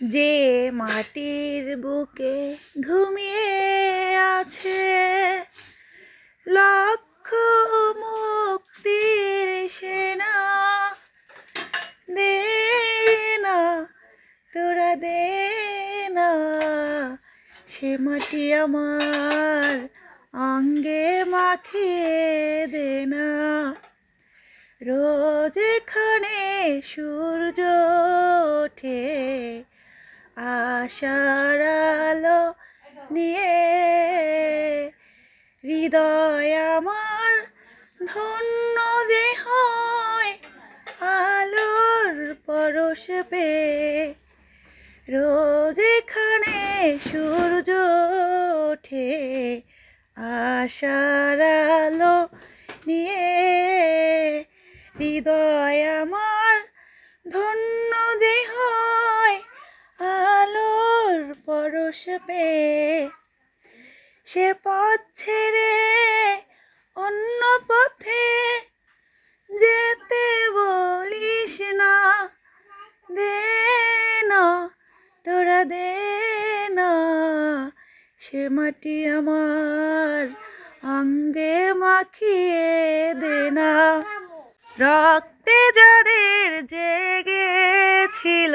যে মাটির বুকে ঘুমিয়ে আছে, লক্ষ মুক্তির সেনা দে না, তোরা দে না। সে মাটি আমার অঙ্গে মাখিয়ে দে না। রোজ এখানে সূর্য আশার আলো নিয়ে হৃদয় আমার ধন্য যে হয়, আলোর পরশ পেয়ে। রোজ এখানে সূর্য ওঠে, আশার আলো নিয়ে। হৃদয় আমার ধন্য যে হয় আলোর পেয়ে সে পথ ছেড়ে অন্য পথে যেতে বলিস না। দে না, তোরা দে না। সে মাটি আমার অঙ্গে মাখিয়ে দে না। রক্তে যাদের জেগেছিল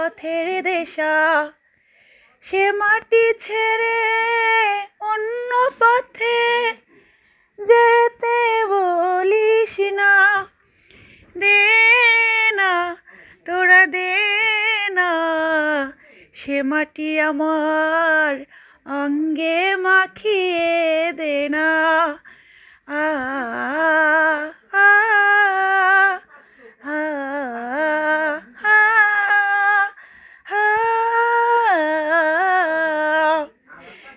পথের দেশা। সে মাটি ছেড়ে অন্য পথে যেতে বলিস না। দে না, তোরা দে না। সে মাটি আমার অঙ্গে মাখিয়ে দে না। আ